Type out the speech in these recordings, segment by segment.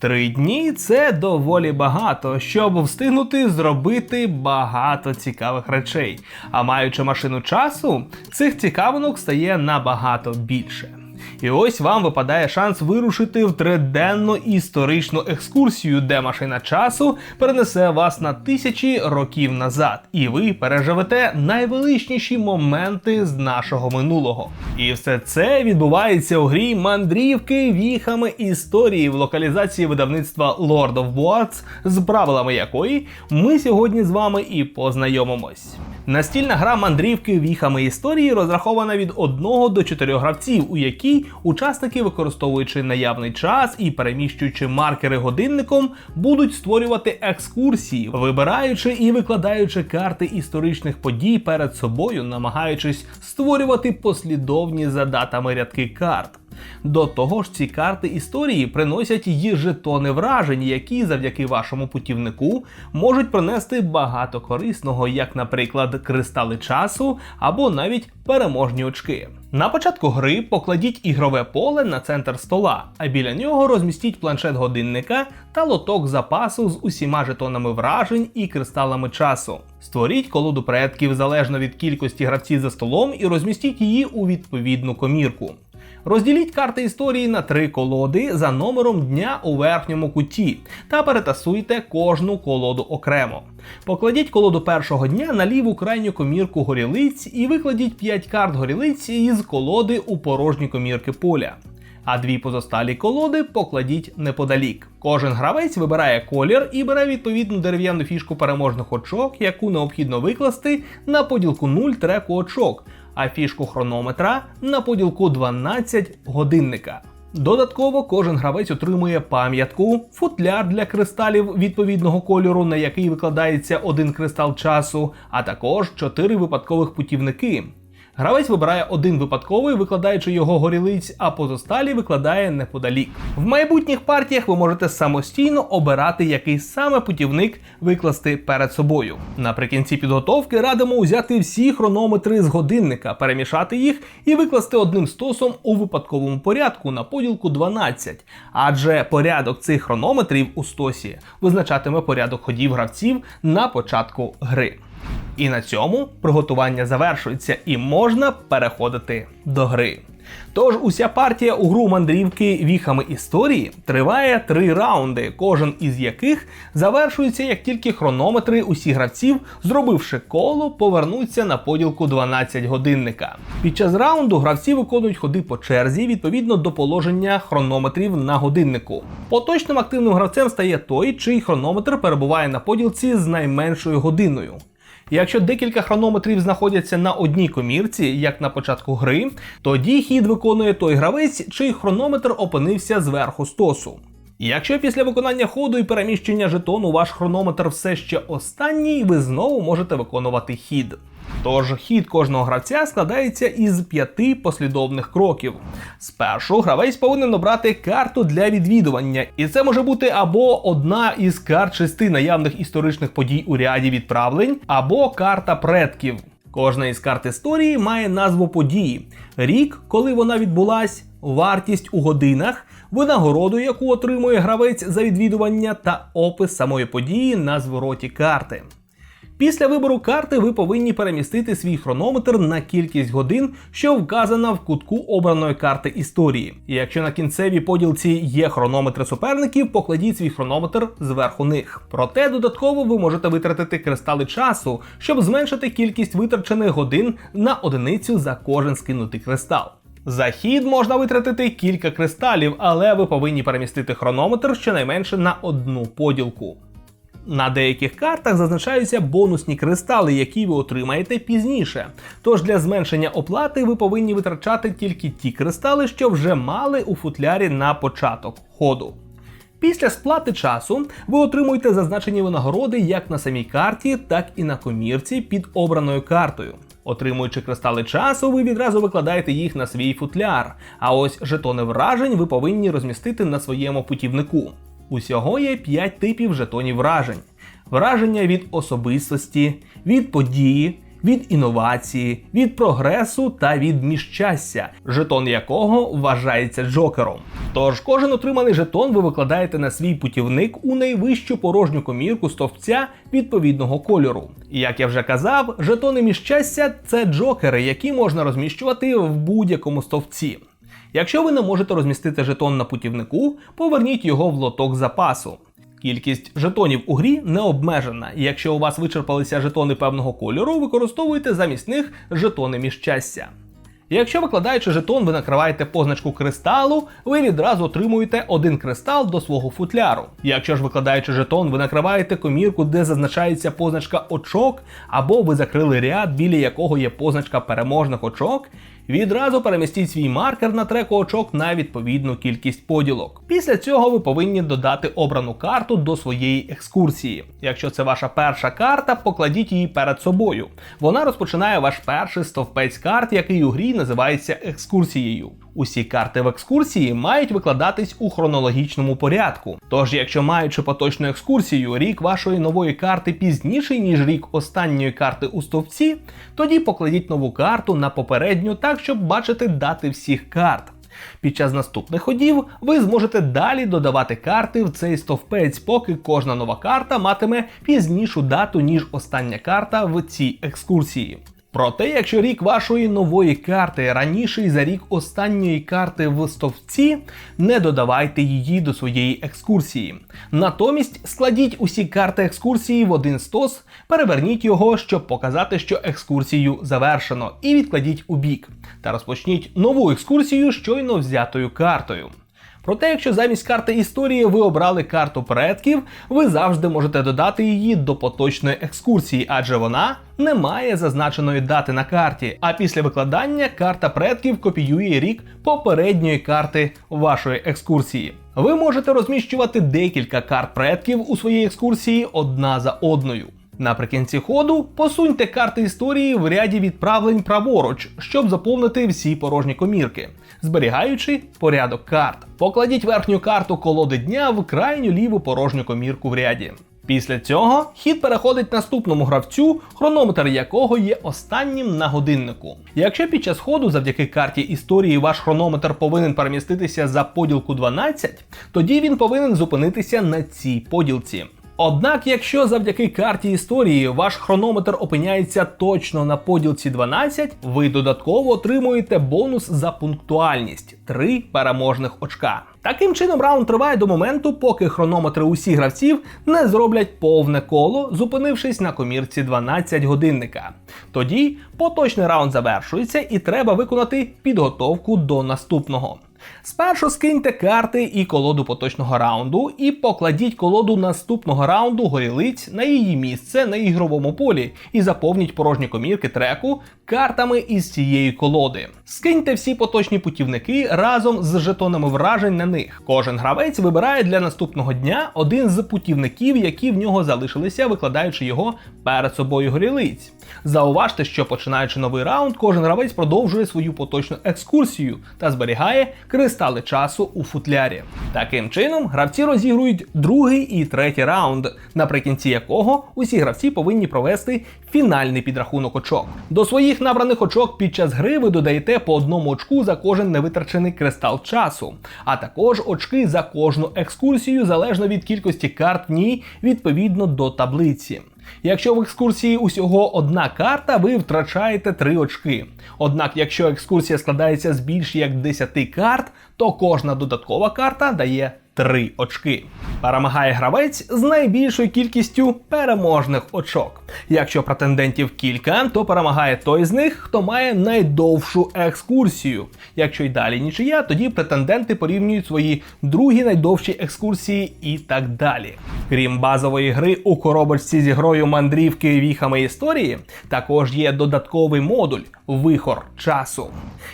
Три дні це доволі багато, щоб встигнути зробити багато цікавих речей. А маючи машину часу, цих цікавинок стає набагато більше. І ось вам випадає шанс вирушити в триденну історичну екскурсію, де машина часу перенесе вас на тисячі років назад, і ви переживете найвеличніші моменти з нашого минулого. І все це відбувається у грі мандрівки віхами історії в локалізації видавництва Lord of Boards, з правилами якої ми сьогодні з вами і познайомимось. Настільна гра мандрівки віхами історії розрахована від 1 до 4 гравців, у якій учасники, використовуючи наявний час і переміщуючи маркери годинником, будуть створювати екскурсії, вибираючи і викладаючи карти історичних подій перед собою, намагаючись створювати послідовні за датами рядки карт. До того ж, ці карти історії приносять її жетони вражень, які завдяки вашому путівнику можуть принести багато корисного, як, наприклад, кристали часу або навіть переможні очки. На початку гри покладіть ігрове поле на центр стола, а біля нього розмістіть планшет годинника та лоток запасу з усіма жетонами вражень і кристалами часу. Створіть колоду предків залежно від кількості гравців за столом і розмістіть її у відповідну комірку. Розділіть карти історії на три колоди за номером дня у верхньому куті та перетасуйте кожну колоду окремо. Покладіть колоду першого дня на ліву крайню комірку горілиць і викладіть 5 карт горілиць із колоди у порожні комірки поля. А дві позосталі колоди покладіть неподалік. Кожен гравець вибирає колір і бере відповідну дерев'яну фішку переможних очок, яку необхідно викласти на поділку 0 треку очок, а фішку хронометра на поділку 12 годинника. Додатково кожен гравець отримує пам'ятку, футляр для кристалів відповідного кольору, на який викладається один кристал часу, а також чотири випадкових путівники. Гравець вибирає один випадковий, викладаючи його горілиць, а позосталі викладає неподалік. В майбутніх партіях ви можете самостійно обирати, який саме путівник викласти перед собою. Наприкінці підготовки радимо узяти всі хронометри з годинника, перемішати їх і викласти одним стосом у випадковому порядку на поділку 12. Адже порядок цих хронометрів у стосі визначатиме порядок ходів гравців на початку гри. І на цьому приготування завершується і можна переходити до гри. Тож уся партія у гру мандрівки віхами історії триває три раунди, кожен із яких завершується як тільки хронометри усіх гравців, зробивши коло, повернуться на поділку 12 годинника. Під час раунду гравці виконують ходи по черзі відповідно до положення хронометрів на годиннику. Поточним активним гравцем стає той, чий хронометр перебуває на поділці з найменшою годиною. Якщо декілька хронометрів знаходяться на одній комірці, як на початку гри, тоді хід виконує той гравець, чий хронометр опинився зверху стосу. Якщо після виконання ходу і переміщення жетону ваш хронометр все ще останній, ви знову можете виконувати хід. Тож хід кожного гравця складається із п'яти послідовних кроків. Спершу гравець повинен обрати карту для відвідування, і це може бути або одна із карт шести наявних історичних подій у ряді відправлень, або карта предків. Кожна із карт історії має назву події, рік, коли вона відбулась, вартість у годинах, винагороду, яку отримує гравець за відвідування, та опис самої події на звороті карти. Після вибору карти ви повинні перемістити свій хронометр на кількість годин, що вказана в кутку обраної карти історії. І якщо на кінцевій поділці є хронометри суперників, покладіть свій хронометр зверху них. Проте додатково ви можете витратити кристали часу, щоб зменшити кількість витрачених годин на одиницю за кожен скинутий кристал. За хід можна витратити кілька кристалів, але ви повинні перемістити хронометр щонайменше на одну поділку. На деяких картах зазначаються бонусні кристали, які ви отримаєте пізніше. Тож для зменшення оплати ви повинні витрачати тільки ті кристали, що вже мали у футлярі на початок ходу. Після сплати часу ви отримуєте зазначені винагороди як на самій карті, так і на комірці під обраною картою. Отримуючи кристали часу, ви відразу викладаєте їх на свій футляр. А ось жетони вражень ви повинні розмістити на своєму путівнику. Усього є 5 типів жетонів вражень: враження від особистості, від події, від інновації, від прогресу та від міщастя, жетон якого вважається джокером. Тож кожен отриманий жетон ви викладаєте на свій путівник у найвищу порожню комірку стовпця відповідного кольору. Як я вже казав, жетони міщастя це джокери, які можна розміщувати в будь-якому стовпці. Якщо ви не можете розмістити жетон на путівнику, поверніть його в лоток запасу. Кількість жетонів у грі не обмежена, і якщо у вас вичерпалися жетони певного кольору, використовуйте замість них жетони міщастя. Якщо викладаючи жетон, ви накриваєте позначку кристалу, ви відразу отримуєте один кристал до свого футляру. Якщо ж викладаючи жетон, ви накриваєте комірку, де зазначається позначка очок, або ви закрили ряд, біля якого є позначка переможних очок, відразу перемістіть свій маркер на треку очок на відповідну кількість поділок. Після цього ви повинні додати обрану карту до своєї екскурсії. Якщо це ваша перша карта, покладіть її перед собою. Вона розпочинає ваш перший стовпець карт, який у грі називається екскурсією. Усі карти в екскурсії мають викладатись у хронологічному порядку. Тож, якщо маючи поточну екскурсію, рік вашої нової карти пізніший, ніж рік останньої карти у стовпці, тоді покладіть нову карту на попередню так, щоб бачити дати всіх карт. Під час наступних ходів ви зможете далі додавати карти в цей стовпець, поки кожна нова карта матиме пізнішу дату, ніж остання карта в цій екскурсії. Проте, якщо рік вашої нової карти раніший за рік останньої карти в стовпці, не додавайте її до своєї екскурсії. Натомість складіть усі карти екскурсії в один стос, переверніть його, щоб показати, що екскурсію завершено, і відкладіть у бік. Та розпочніть нову екскурсію щойно взятою картою. Проте, якщо замість карти історії ви обрали карту предків, ви завжди можете додати її до поточної екскурсії, адже вона не має зазначеної дати на карті. А після викладання карта предків копіює рік попередньої карти вашої екскурсії. Ви можете розміщувати декілька карт предків у своїй екскурсії одна за одною. Наприкінці ходу посуньте карти історії в ряді відправлень праворуч, щоб заповнити всі порожні комірки, зберігаючи порядок карт. Покладіть верхню карту колоди дня в крайню ліву порожню комірку в ряді. Після цього хід переходить наступному гравцю, хронометр якого є останнім на годиннику. Якщо під час ходу завдяки карті історії ваш хронометр повинен переміститися за поділку 12, тоді він повинен зупинитися на цій поділці. Однак, якщо завдяки карті історії ваш хронометр опиняється точно на поділці 12, ви додатково отримуєте бонус за пунктуальність 3 переможних очка. Таким чином, раунд триває до моменту, поки хронометри усіх гравців не зроблять повне коло, зупинившись на комірці 12 годинника. Тоді поточний раунд завершується і треба виконати підготовку до наступного. Спершу скиньте карти і колоду поточного раунду, і покладіть колоду наступного раунду горілиць на її місце на ігровому полі і заповніть порожні комірки треку картами із цієї колоди. Скиньте всі поточні путівники разом з жетонами вражень на них. Кожен гравець вибирає для наступного дня один з путівників, які в нього залишилися, викладаючи його перед собою горілиць. Зауважте, що починаючи новий раунд, кожен гравець продовжує свою поточну екскурсію та зберігає кристали часу у футлярі. Таким чином, гравці розігрують другий і третій раунд, наприкінці якого усі гравці повинні провести фінальний підрахунок очок. До своїх набраних очок під час гри ви додаєте по одному очку за кожен невитрачений кристал часу, а також очки за кожну екскурсію залежно від кількості карт в відповідно до таблиці. Якщо в екскурсії усього одна карта, ви втрачаєте 3 очки. Однак, якщо екскурсія складається з більш як 10 карт, то кожна додаткова карта дає 3 очки. Перемагає гравець з найбільшою кількістю переможних очок. Якщо претендентів кілька, то перемагає той з них, хто має найдовшу екскурсію. Якщо й далі нічия, тоді претенденти порівнюють свої другі найдовші екскурсії і так далі. Крім базової гри у коробочці зі грою мандрівки віхами історії, також є додатковий модуль вихор часу,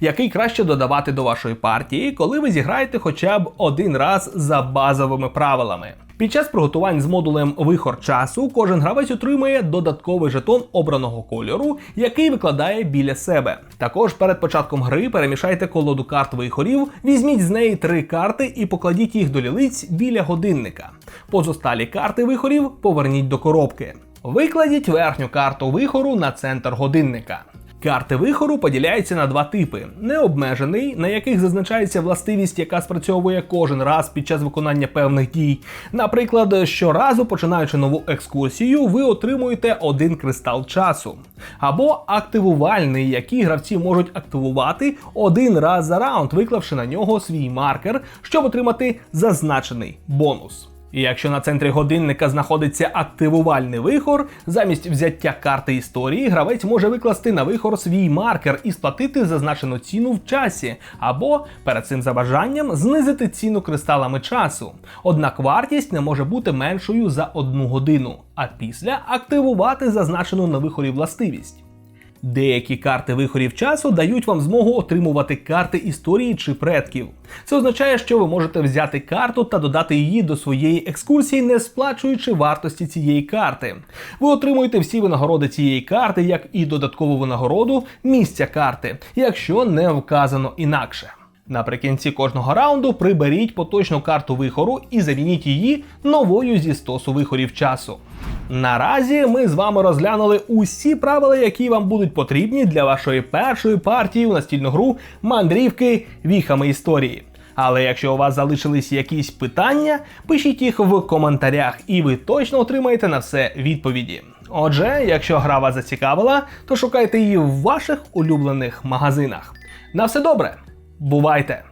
який краще додавати до вашої партії, коли ви зіграєте хоча б один раз за базовими правилами. Під час приготувань з модулем вихор часу кожен гравець отримує додатковий жетон обраного кольору, який викладає біля себе. Також перед початком гри перемішайте колоду карт вихорів, візьміть з неї три карти і покладіть їх до лілиць біля годинника. Позосталі карти вихорів поверніть до коробки. Викладіть верхню карту вихору на центр годинника. Карти вихору поділяються на два типи: необмежений, на яких зазначається властивість, яка спрацьовує кожен раз під час виконання певних дій. Наприклад, щоразу починаючи нову екскурсію, ви отримуєте один кристал часу. Або активувальний, який гравці можуть активувати один раз за раунд, виклавши на нього свій маркер, щоб отримати зазначений бонус. І якщо на центрі годинника знаходиться активувальний вихор, замість взяття карти історії гравець може викласти на вихор свій маркер і сплатити зазначену ціну в часі, або перед цим за бажанням знизити ціну кристалами часу. Однак вартість не може бути меншою за одну годину, а після активувати зазначену на вихорі властивість. Деякі карти вихорів часу дають вам змогу отримувати карти історії чи предків. Це означає, що ви можете взяти карту та додати її до своєї екскурсії, не сплачуючи вартості цієї карти. Ви отримуєте всі винагороди цієї карти, як і додаткову винагороду місця карти, якщо не вказано інакше. Наприкінці кожного раунду приберіть поточну карту вихору і замініть її новою зі стосу вихорів часу. Наразі ми з вами розглянули усі правила, які вам будуть потрібні для вашої першої партії у настільну гру мандрівки віхами історії. Але якщо у вас залишились якісь питання, пишіть їх в коментарях, і ви точно отримаєте на все відповіді. Отже, якщо гра вас зацікавила, то шукайте її в ваших улюблених магазинах. На все добре, бувайте!